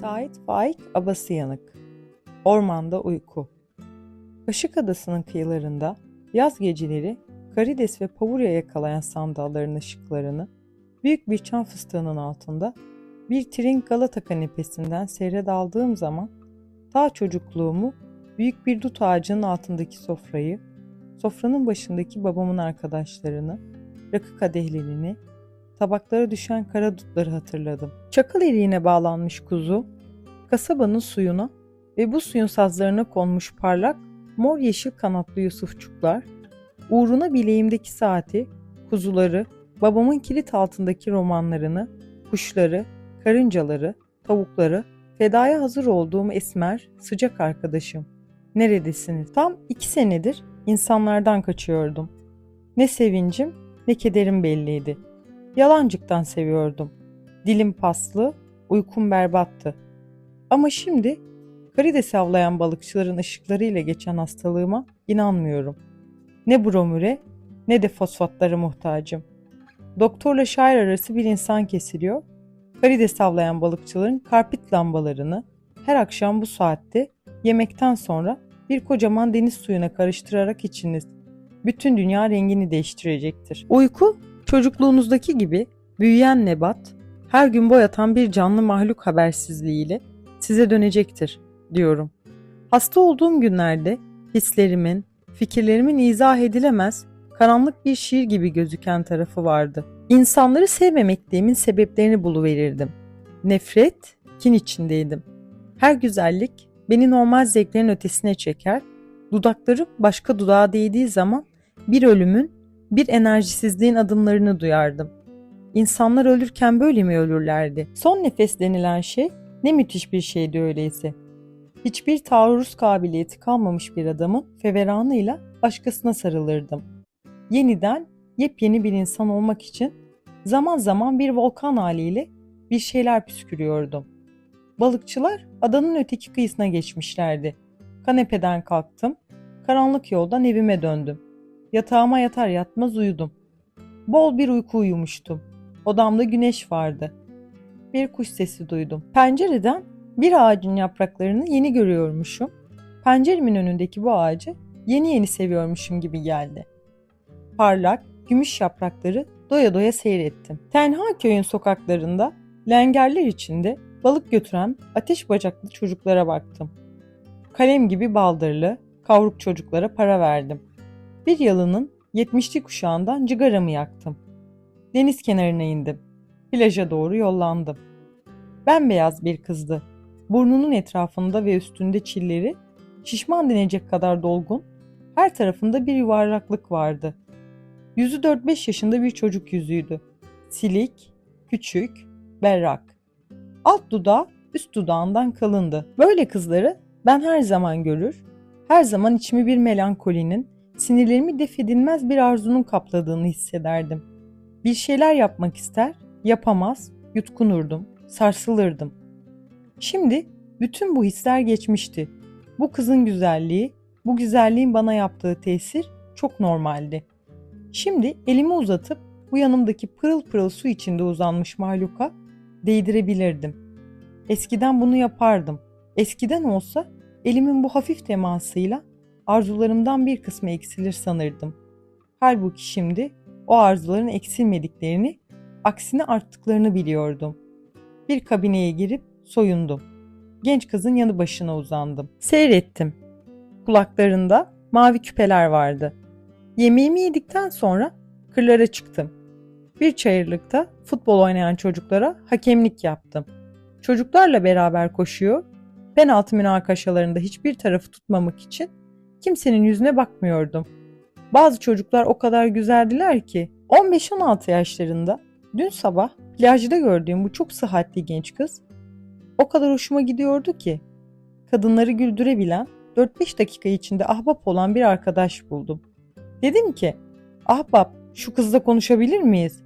Sait Faik Abasıyanık Ormanda Uyku. Kaşık Adası'nın kıyılarında yaz geceleri karides ve pavurya yakalayan sandalların ışıklarını büyük bir çam fıstığının altında bir trin Galata kanepesinden seyre daldığım zaman ta çocukluğumu büyük bir dut ağacının altındaki sofrayı, sofranın başındaki babamın arkadaşlarını, rakı kadehlerini, tabaklara düşen kara dutları hatırladım. Çakıl eriğine bağlanmış kuzu, kasabanın suyuna ve bu suyun sazlarına konmuş parlak mor yeşil kanatlı yusufçuklar, uğruna bileğimdeki saati, kuzuları, babamın kilit altındaki romanlarını, kuşları, karıncaları, tavukları, fedaya hazır olduğum esmer, sıcak arkadaşım. Neredesiniz? Tam iki senedir insanlardan kaçıyordum. Ne sevincim ne kederim belliydi. Yalancıktan seviyordum. Dilim paslı, uykum berbattı. Ama şimdi karides avlayan balıkçıların ışıklarıyla geçen hastalığıma inanmıyorum. Ne bromüre ne de fosfatlara muhtacım. Doktorla şair arası bir insan kesiliyor. Karides avlayan balıkçıların karpit lambalarını her akşam bu saatte yemekten sonra bir kocaman deniz suyuna karıştırarak içiniz. Bütün dünya rengini değiştirecektir. Uyku çocukluğunuzdaki gibi büyüyen nebat, her gün boyatan bir canlı mahluk habersizliğiyle size dönecektir diyorum. Hasta olduğum günlerde hislerimin, fikirlerimin izah edilemez, karanlık bir şiir gibi gözüken tarafı vardı. İnsanları sevmemekliğimin sebeplerini buluverirdim. Nefret, kin içindeydim. Her güzellik beni normal zevklerin ötesine çeker, dudaklarım başka dudağa değdiği zaman bir ölümün, bir enerjisizliğin adımlarını duyardım. İnsanlar ölürken böyle mi ölürlerdi? Son nefes denilen şey ne müthiş bir şeydi öyleyse. Hiçbir taarruz kabiliyeti kalmamış bir adamın feveranıyla başkasına sarılırdım. Yeniden yepyeni bir insan olmak için zaman zaman bir volkan haliyle bir şeyler püskürüyordum. Balıkçılar adanın öteki kıyısına geçmişlerdi. Kanepeden kalktım, karanlık yoldan evime döndüm. Yatağıma yatar yatmaz uyudum. Bol bir uyku uyumuştum. Odamda güneş vardı. Bir kuş sesi duydum. Pencereden bir ağacın yapraklarını yeni görüyormuşum. Penceremin önündeki bu ağacı yeni yeni seviyormuşum gibi geldi. Parlak, gümüş yaprakları doya doya seyrettim. Tenha köyün sokaklarında, lengerler içinde balık götüren ateş bacaklı çocuklara baktım. Kalem gibi baldırlı, kavruk çocuklara para verdim. Bir yalının 70'li kuşağından cigaramı yaktım. Deniz kenarına indim. Plaja doğru yollandım. Bembeyaz bir kızdı. Burnunun etrafında ve üstünde çilleri, şişman denecek kadar dolgun, her tarafında bir yuvarlaklık vardı. Yüzü 4-5 yaşında bir çocuk yüzüydü. Silik, küçük, berrak. Alt dudağı üst dudağından kalındı. Böyle kızları ben her zaman görür, her zaman içimi bir melankolinin, sinirlerimi def edilmez bir arzunun kapladığını hissederdim. Bir şeyler yapmak ister, yapamaz, yutkunurdum, sarsılırdım. Şimdi bütün bu hisler geçmişti. Bu kızın güzelliği, bu güzelliğin bana yaptığı tesir çok normaldi. Şimdi elimi uzatıp bu yanımdaki pırıl pırıl su içinde uzanmış mahluka değdirebilirdim. Eskiden bunu yapardım. Eskiden olsa elimin bu hafif temasıyla arzularımdan bir kısmı eksilir sanırdım. Halbuki şimdi o arzuların eksilmediklerini, aksine arttıklarını biliyordum. Bir kabineye girip soyundum. Genç kızın yanı başına uzandım. Seyrettim. Kulaklarında mavi küpeler vardı. Yemeğimi yedikten sonra kırlara çıktım. Bir çayırlıkta futbol oynayan çocuklara hakemlik yaptım. Çocuklarla beraber koşuyor, penaltı münakaşalarında hiçbir tarafı tutmamak için kimsenin yüzüne bakmıyordum. Bazı çocuklar o kadar güzeldiler ki 15-16 yaşlarında dün sabah plajda gördüğüm bu çok sıhhatli genç kız o kadar hoşuma gidiyordu ki kadınları güldürebilen 4-5 dakika içinde ahbap olan bir arkadaş buldum. Dedim ki ahbap şu kızla konuşabilir miyiz?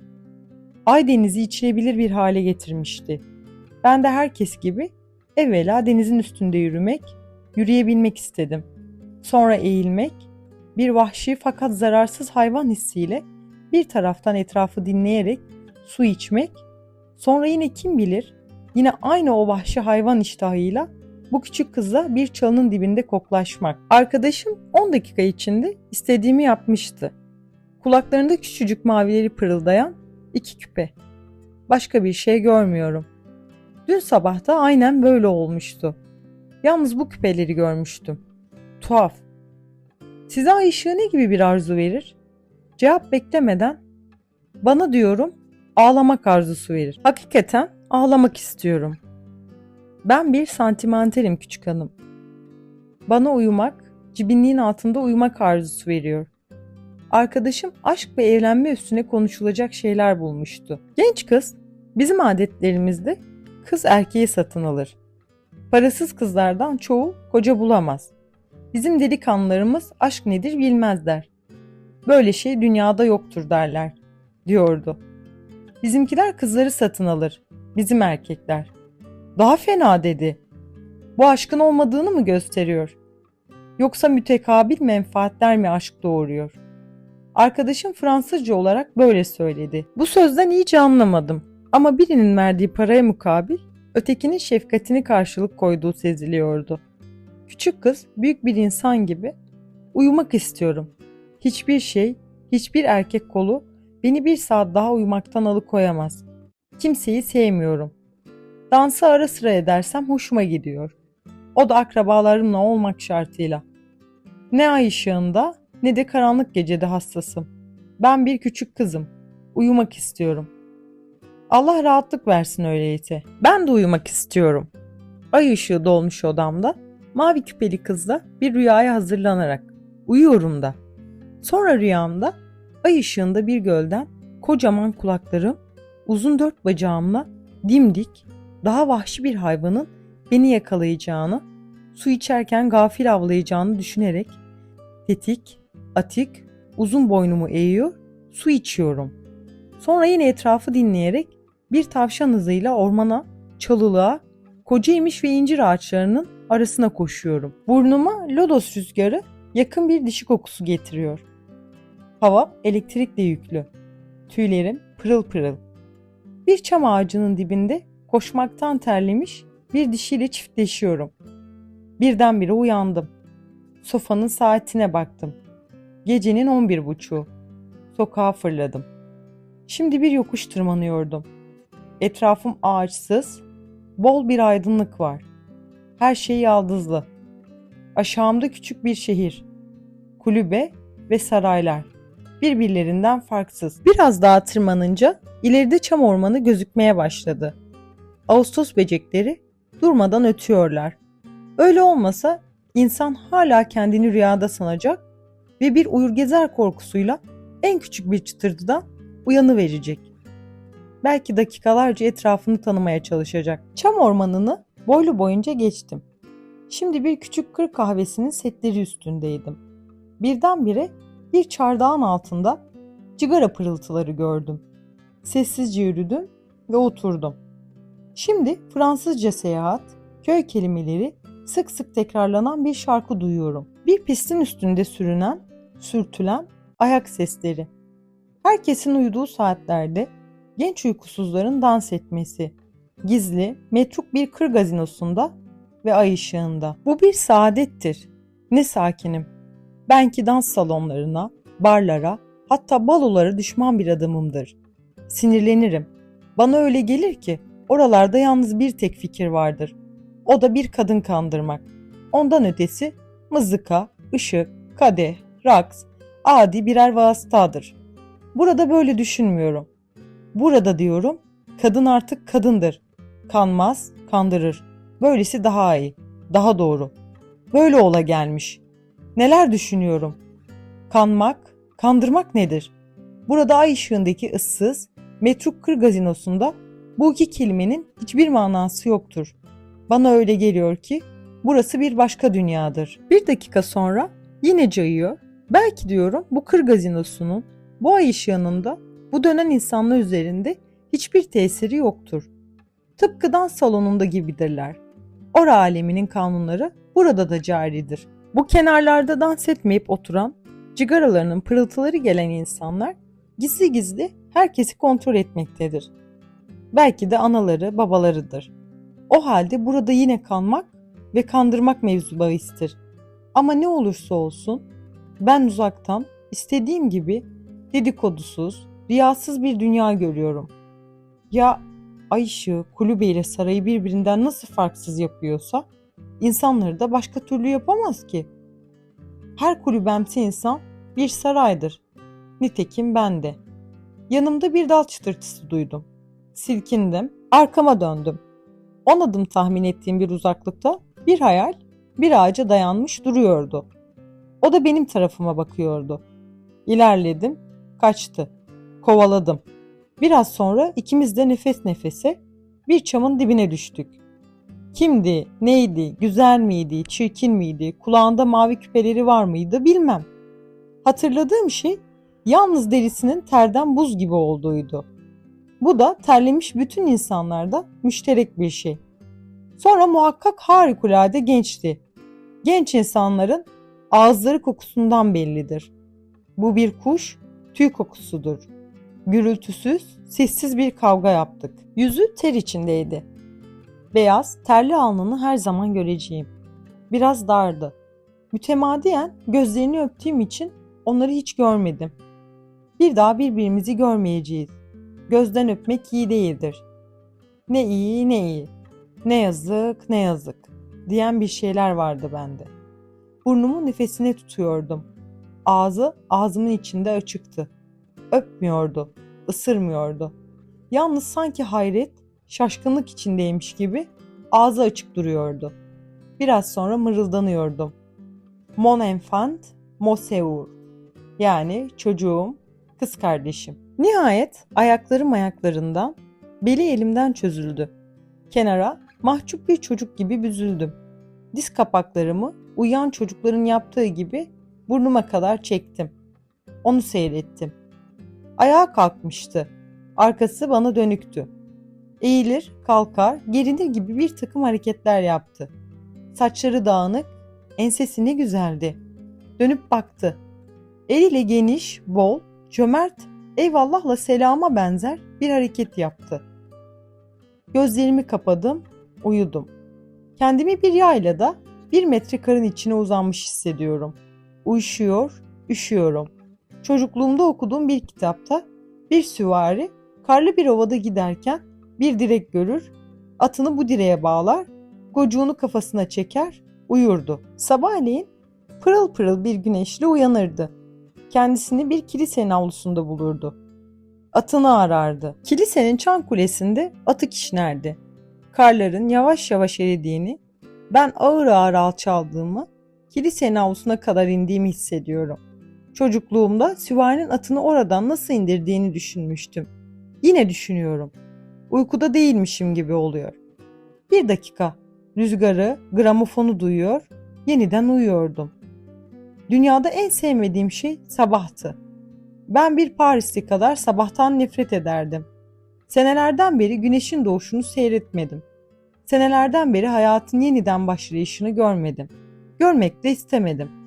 Aydeniz'i içilebilir bir hale getirmişti. Ben de herkes gibi evvela denizin üstünde yürümek, yürüyebilmek istedim. Sonra eğilmek, bir vahşi fakat zararsız hayvan hissiyle bir taraftan etrafı dinleyerek su içmek, sonra yine kim bilir yine aynı o vahşi hayvan iştahıyla bu küçük kızla bir çalının dibinde koklaşmak. Arkadaşım 10 dakika içinde istediğimi yapmıştı. Kulaklarında küçücük mavileri pırıldayan iki küpe. Başka bir şey görmüyorum. Dün sabah da aynen böyle olmuştu. Yalnız bu küpeleri görmüştüm. Tuhaf. Size ay ışığı ne gibi bir arzu verir? Cevap beklemeden bana diyorum ağlamak arzusu verir. Hakikaten ağlamak istiyorum. Ben bir santimentalim küçük hanım. Bana uyumak, cibinliğin altında uyumak arzusu veriyor. Arkadaşım aşk ve evlenme üstüne konuşulacak şeyler bulmuştu. Genç kız, bizim adetlerimizde kız erkeği satın alır. Parasız kızlardan çoğu koca bulamaz. Bizim delikanlılarımız aşk nedir bilmezler. Böyle şey dünyada yoktur derler, diyordu. Bizimkiler kızları satın alır, bizim erkekler. Daha fena dedi. Bu aşkın olmadığını mı gösteriyor? Yoksa mütekabil menfaatler mi aşk doğuruyor? Arkadaşım Fransızca olarak böyle söyledi. Bu sözden iyice anlamadım. Ama birinin verdiği paraya mukabil ötekinin şefkatini karşılık koyduğu seziliyordu. Küçük kız büyük bir insan gibi uyumak istiyorum. Hiçbir şey, hiçbir erkek kolu beni bir saat daha uyumaktan alıkoyamaz. Kimseyi sevmiyorum. Dansı ara sıra edersem hoşuma gidiyor. O da akrabalarımla olmak şartıyla. Ne ay ışığında ne de karanlık gecede hassasım. Ben bir küçük kızım. Uyumak istiyorum. Allah rahatlık versin öyleyse. Ben de uyumak istiyorum. Ay ışığı dolmuş odamda, mavi küpeli kızla bir rüyaya hazırlanarak. Uyuyorum da. Sonra rüyamda ay ışığında bir gölden kocaman kulaklarım, uzun dört bacağımla dimdik, daha vahşi bir hayvanın beni yakalayacağını, su içerken gafil avlayacağını düşünerek tetik, atik, uzun boynumu eğiyor, su içiyorum. Sonra yine etrafı dinleyerek bir tavşan hızıyla ormana, çalılığa, kocaymış ve incir ağaçlarının arasına koşuyorum. Burnuma lodos rüzgarı yakın bir dişi kokusu getiriyor. Hava elektrikle yüklü. Tüylerim pırıl pırıl. Bir çam ağacının dibinde koşmaktan terlemiş bir dişiyle çiftleşiyorum. Birdenbire uyandım. Sofanın saatine baktım. Gecenin on bir buçuğu. Sokağa fırladım. Şimdi bir yokuş tırmanıyordum. Etrafım ağaçsız, bol bir aydınlık var. Her şey yaldızlı. Aşağımda küçük bir şehir. Kulübe ve saraylar. Birbirlerinden farksız. Biraz daha tırmanınca ileride çam ormanı gözükmeye başladı. Ağustos böcekleri durmadan ötüyorlar. Öyle olmasa insan hala kendini rüyada sanacak ve bir uyur gezer korkusuyla en küçük bir çıtırtıdan uyanı verecek. Belki dakikalarca etrafını tanımaya çalışacak. Çam ormanını boylu boyunca geçtim. Şimdi bir küçük kır kahvesinin setleri üstündeydim. Birdenbire bir çardağın altında cigara pırıltıları gördüm. Sessizce yürüdüm ve oturdum. Şimdi Fransızca seyahat, köy kelimeleri sık sık tekrarlanan bir şarkı duyuyorum. Bir pistin üstünde sürünen, sürtülen ayak sesleri. Herkesin uyuduğu saatlerde genç uykusuzların dans etmesi. Gizli, metruk bir kır gazinosunda ve ay ışığında. Bu bir saadettir. Ne sakinim. Ben ki dans salonlarına, barlara, hatta balolara düşman bir adamımdır. Sinirlenirim. Bana öyle gelir ki oralarda yalnız bir tek fikir vardır. O da bir kadın kandırmak. Ondan ötesi mızıka, ışık, kadeh, raks, adi birer vasıtadır. Burada böyle düşünmüyorum. Burada diyorum, kadın artık kadındır. Kanmaz, kandırır. Böylesi daha iyi, daha doğru. Böyle ola gelmiş. Neler düşünüyorum? Kanmak, kandırmak nedir? Burada ay ışığındaki ıssız, metruk kır gazinosunda bu iki kelimenin hiçbir manası yoktur. Bana öyle geliyor ki burası bir başka dünyadır. Bir dakika sonra yine cayıyor. Belki diyorum bu kır gazinosunun bu ay ışığında bu dönen insanlar üzerinde hiçbir tesiri yoktur. Tıpkı dans salonunda gibidirler. Ora aleminin kanunları burada da caridir. Bu kenarlarda dans etmeyip oturan, cigaralarının pırıltıları gelen insanlar gizli gizli herkesi kontrol etmektedir. Belki de anaları, babalarıdır. O halde burada yine kalmak ve kandırmak mevzu bahistir. Ama ne olursa olsun ben uzaktan istediğim gibi dedikodusuz, riyasız bir dünya görüyorum. Ya ay ışığı kulübe ile sarayı birbirinden nasıl farksız yapıyorsa insanları da başka türlü yapamaz ki. Her kulübemsi insan bir saraydır. Nitekim ben de. Yanımda bir dal çıtırtısı duydum. Silkindim, arkama döndüm. On adım tahmin ettiğim bir uzaklıkta bir hayal bir ağaca dayanmış duruyordu. O da benim tarafıma bakıyordu. İlerledim, kaçtı. Kovaladım. Biraz sonra ikimiz de nefes nefese bir çamın dibine düştük. Kimdi, neydi, güzel miydi, çirkin miydi, kulağında mavi küpeleri var mıydı bilmem. Hatırladığım şey yalnız derisinin terden buz gibi olduğuydu. Bu da terlemiş bütün insanlarda müşterek bir şey. Sonra muhakkak harikulade gençti. Genç insanların ağızları kokusundan bellidir. Bu bir kuş, tüy kokusudur. Gürültüsüz, sessiz bir kavga yaptık. Yüzü ter içindeydi. Beyaz, terli alnını her zaman göreceğim. Biraz dardı. Mütemadiyen gözlerini öptüğüm için onları hiç görmedim. Bir daha birbirimizi görmeyeceğiz. Gözden öpmek iyi değildir. Ne iyi ne iyi. Ne yazık ne yazık diyen bir şeyler vardı bende. Burnumu nefesine tutuyordum. Ağzı ağzımın içinde açıktı. Öpmüyordu, ısırmıyordu. Yalnız sanki hayret, şaşkınlık içindeymiş gibi ağzı açık duruyordu. Biraz sonra mırıldanıyordum. Mon enfant, mo seur. Yani çocuğum, kız kardeşim. Nihayet ayaklarım ayaklarından, beli elimden çözüldü. Kenara mahcup bir çocuk gibi büzüldüm. Diz kapaklarımı uyuyan çocukların yaptığı gibi burnuma kadar çektim. Onu seyrettim. Ayağa kalkmıştı. Arkası bana dönüktü. Eğilir, kalkar, gerinir gibi bir takım hareketler yaptı. Saçları dağınık, ensesi ne güzeldi. Dönüp baktı. Eliyle geniş, bol, cömert, eyvallahla selama benzer bir hareket yaptı. Gözlerimi kapadım, uyudum. Kendimi bir yaylada bir metre karın içine uzanmış hissediyorum. Uyuşuyor, üşüyorum. Çocukluğumda okuduğum bir kitapta bir süvari karlı bir ovada giderken bir direk görür, atını bu direğe bağlar, gocuğunu kafasına çeker, uyurdu. Sabahleyin pırıl pırıl bir güneşle uyanırdı. Kendisini bir kilisenin avlusunda bulurdu. Atını arardı. Kilisenin çan kulesinde atı kişnerdi. Karların yavaş yavaş eridiğini, ben ağır ağır alçaldığımı, kilisenin avlusuna kadar indiğimi hissediyorum. Çocukluğumda süvarinin atını oradan nasıl indirdiğini düşünmüştüm. Yine düşünüyorum. Uykuda değilmişim gibi oluyor. Bir dakika. Rüzgarı, gramofonu duyuyor, yeniden uyuyordum. Dünyada en sevmediğim şey sabahtı. Ben bir Parisli kadar sabahtan nefret ederdim. Senelerden beri güneşin doğuşunu seyretmedim. Senelerden beri hayatın yeniden başlayışını görmedim. Görmek de istemedim.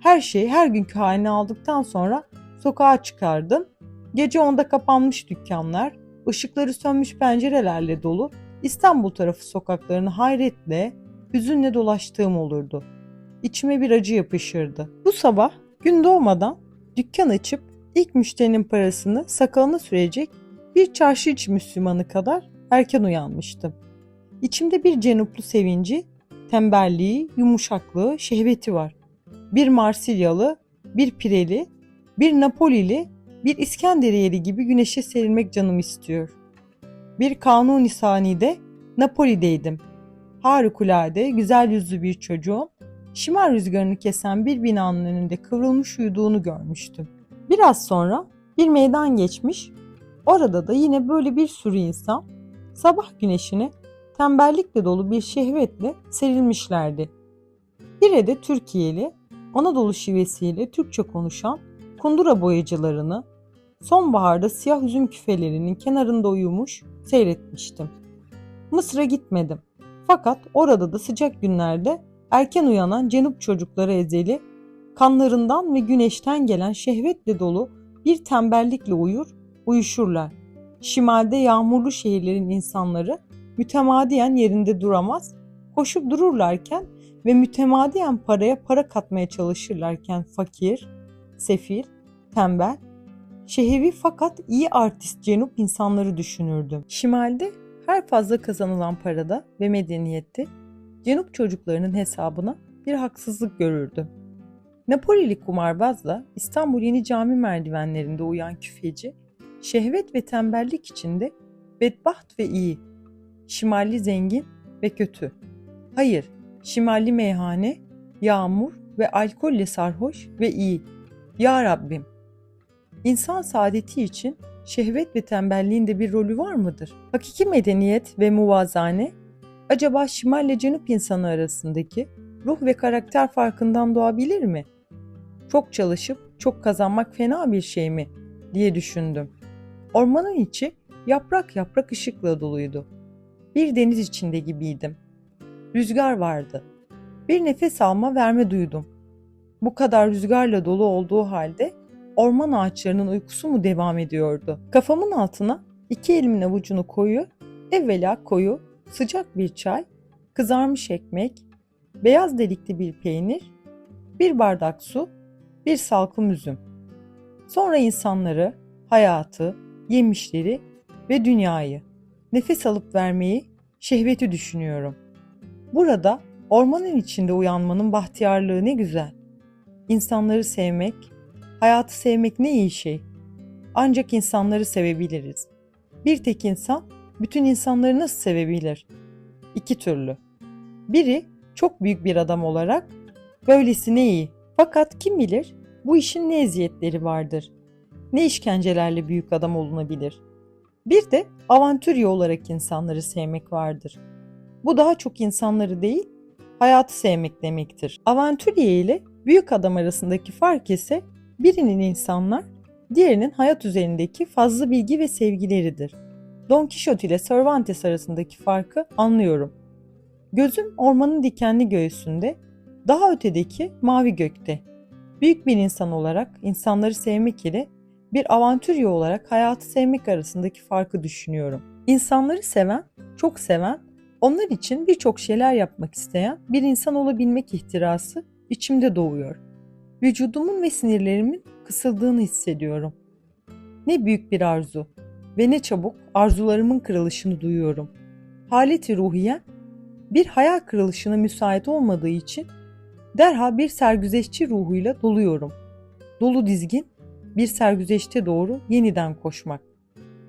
Her şeyi her günkü haline aldıktan sonra sokağa çıkardım. Gece onda kapanmış dükkanlar, ışıkları sönmüş pencerelerle dolu İstanbul tarafı sokaklarını hayretle, hüzünle dolaştığım olurdu. İçime bir acı yapışırdı. Bu sabah gün doğmadan dükkan açıp ilk müşterinin parasını sakalına sürecek bir çarşı içi Müslümanı kadar erken uyanmıştım. İçimde bir cenuplu sevinci, tembelliği, yumuşaklığı, şehveti var. Bir Marsilyalı, bir Pireli, bir Napolili, bir İskenderiyeli gibi güneşe serilmek canım istiyor. Bir kanuni sanide Napoli'deydim. Harikulade, güzel yüzlü bir çocuğun şimal rüzgarını kesen bir binanın önünde kıvrılmış uyuduğunu görmüştüm. Biraz sonra bir meydan geçmiş, orada da yine böyle bir sürü insan sabah güneşine tembellikle dolu bir şehvetle serilmişlerdi. Biri de Türkiye'li, Anadolu şivesiyle Türkçe konuşan kundura boyacılarını sonbaharda siyah üzüm küfelerinin kenarında uyumuş seyretmiştim. Mısır'a gitmedim. Fakat orada da sıcak günlerde erken uyanan cenup çocukları ezeli, kanlarından ve güneşten gelen şehvetle dolu bir tembellikle uyur, uyuşurlar. Şimalde yağmurlu şehirlerin insanları mütemadiyen yerinde duramaz, koşup dururlarken ve mütemadiyen paraya para katmaya çalışırlarken fakir, sefil, tembel, şehevi fakat iyi artist cenup insanları düşünürdüm. Şimalde her fazla kazanılan parada ve medeniyette cenup çocuklarının hesabına bir haksızlık görürdüm. Napolili kumarbazla İstanbul Yeni Cami merdivenlerinde uyan küfeci, şehvet ve tembellik içinde bedbaht ve iyi, şimalli zengin ve kötü. Hayır, şimalli meyhane, yağmur ve alkolle sarhoş ve iyi. Ya Rabbim! İnsan saadeti için şehvet ve tembelliğin de bir rolü var mıdır? Hakiki medeniyet ve muvazane, acaba şimalle cenup insanı arasındaki ruh ve karakter farkından doğabilir mi? Çok çalışıp çok kazanmak fena bir şey mi? diye düşündüm. Ormanın içi yaprak yaprak ışıkla doluydu. Bir deniz içinde gibiydim. Rüzgar vardı. Bir nefes alma verme duydum. Bu kadar rüzgarla dolu olduğu halde orman ağaçlarının uykusu mu devam ediyordu? Kafamın altına iki elimin avucunu koyuyor, evvela koyu, sıcak bir çay, kızarmış ekmek, beyaz delikli bir peynir, bir bardak su, bir salkım üzüm. Sonra insanları, hayatı, yemişleri ve dünyayı, nefes alıp vermeyi, şehveti düşünüyorum. Burada ormanın içinde uyanmanın bahtiyarlığı ne güzel. İnsanları sevmek, hayatı sevmek ne iyi şey. Ancak insanları sevebiliriz. Bir tek insan bütün insanları nasıl sevebilir? İki türlü. Biri çok büyük bir adam olarak böylesi ne iyi. Fakat kim bilir bu işin ne eziyetleri vardır. Ne işkencelerle büyük adam olunabilir. Bir de avantürye olarak insanları sevmek vardır. Bu daha çok insanları değil, hayatı sevmek demektir. Avantürye ile büyük adam arasındaki fark ise birinin insanlar, diğerinin hayat üzerindeki fazla bilgi ve sevgileridir. Don Quixote ile Cervantes arasındaki farkı anlıyorum. Gözüm ormanın dikenli göğsünde, daha ötedeki mavi gökte. Büyük bir insan olarak insanları sevmek ile bir avantürye olarak hayatı sevmek arasındaki farkı düşünüyorum. İnsanları seven, çok seven, onlar için birçok şeyler yapmak isteyen bir insan olabilmek ihtirası içimde doğuyor. Vücudumun ve sinirlerimin kısıldığını hissediyorum. Ne büyük bir arzu ve ne çabuk arzularımın kırılışını duyuyorum. Haleti ruhiye bir hayal kırılışına müsait olmadığı için derhal bir sergüzeşçi ruhuyla doluyorum. Dolu dizgin bir sergüzeşte doğru yeniden koşmak.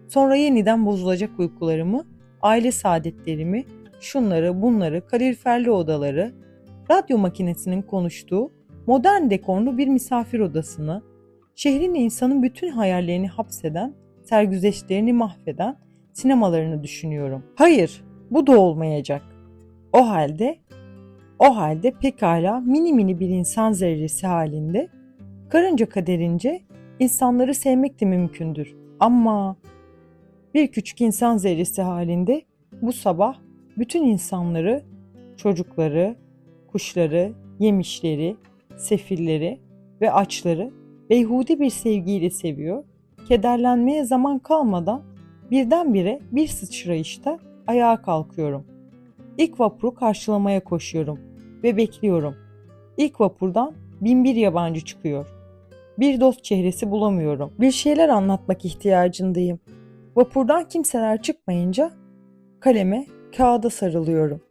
Sonra yeniden bozulacak uykularımı, aile saadetlerimi, şunları bunları, kaloriferli odaları, radyo makinesinin konuştuğu modern dekorlu bir misafir odasını, şehrin insanın bütün hayallerini hapseden, sergüzeşlerini mahveden sinemalarını düşünüyorum. Hayır, bu da olmayacak. O halde, o halde pekala mini mini bir insan zerresi halinde, karınca kaderince insanları sevmek de mümkündür. Ama bir küçük insan zerresi halinde bu sabah bütün insanları, çocukları, kuşları, yemişleri, sefilleri ve açları beyhude bir sevgiyle seviyor, kederlenmeye zaman kalmadan birdenbire bir sıçrayışta ayağa kalkıyorum. İlk vapuru karşılamaya koşuyorum ve bekliyorum. İlk vapurdan bin bir yabancı çıkıyor. Bir dost çehresi bulamıyorum. Bir şeyler anlatmak ihtiyacındayım. Vapurdan kimseler çıkmayınca kaleme, kağıda sarılıyorum.